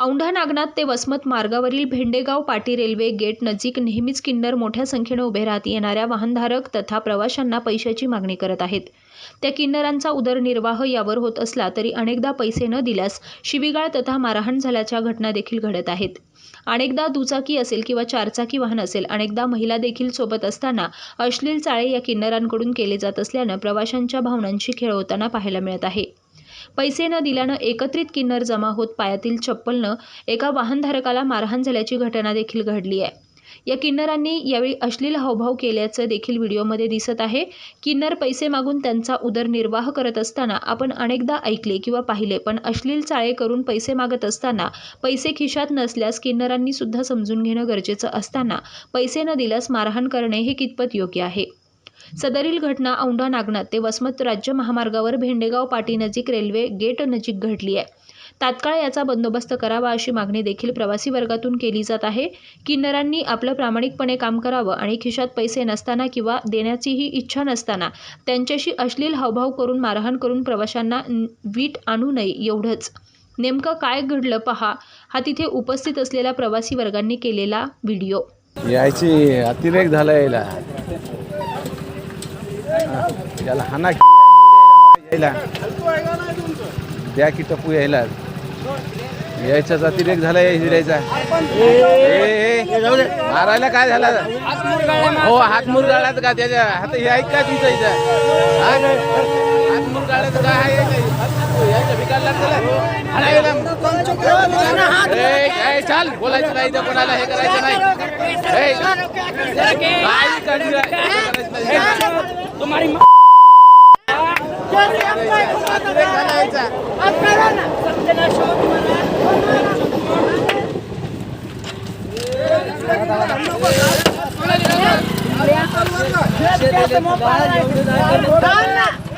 औंढा नागनाथ ते वसमत मार्गावरील भेंडेगाव पाटी रेल्वे गेट नजीक नेहमीच किन्नर मोठ्या संख्येनं उभे राहत येणाऱ्या वाहनधारक तथा प्रवाशांना पैशाची मागणी करत आहेत. त्या किन्नरांचा उदरनिर्वाह यावर होत असला तरी अनेकदा पैसे न दिल्यास शिवीगाळ तथा मारहाण झाल्याच्या घटना देखील घडत आहेत. अनेकदा दुचाकी असेल किंवा चारचाकी वाहन असेल अनेकदा महिला देखील सोबत असताना अश्लील चाळे या किन्नरांकडून केले जात असल्यानं प्रवाशांच्या भावनांशी खेळ होताना पाहायला मिळत आहे. पैसे न दिल्यानं एकत्रित किन्नर जमा होत पायातील चप्पलनं एका वाहनधारकाला मारहाण झाल्याची घटना देखील घडली आहे. या किन्नरांनी यावेळी अश्लील हावभाव केल्याचं देखील व्हिडिओमध्ये दिसत आहे. किन्नर पैसे मागून त्यांचा उदरनिर्वाह करत असताना आपण अनेकदा ऐकले किंवा पाहिले पण अश्लील चाळे करून पैसे मागत असताना पैसे खिशात नसल्यास किन्नरांनी सुद्धा समजून घेणं गरजेचं असताना पैसे न दिल्यास मारहाण करणे हे कितपत योग्य आहे? सदरील घटना औंढा नागनाथ ते वसमत राज्य महामार्गावर भेंडेगाव पाटीनजीक रेल्वे गेट नजीक घडली आहे. तात्काळ याचा बंदोबस्त करावा अशी मागणी देखील प्रवासी वर्गातून केली जात आहे. किन्नरांनी आपलं प्रामाणिकपणे काम करावं आणि खिशात पैसे नसताना किंवा देण्याचीही इच्छा नसताना त्यांच्याशी अश्लील हावभाव करून मारहाण करून प्रवाशांना वीट आणू नये एवढंच. नेमकं काय घडलं पहा. हा तिथे उपस्थित असलेल्या प्रवासी वर्गांनी केलेला व्हिडिओ. यायची अतिरेक झाला यायला. याला हाना यायला. द्या की टपू यायला. यायचा अतिरेक झाला या हिरायचा मारायला काय झाला? हो हात मुरगाळात का त्याच्या? हात हे ऐक काय इथं? हात मुरगाळात काय आहे? याच्या? चाल बोलायचं नाही इथं कोणाला हे करायचं नाही ए, काय काढलं? हे करायचं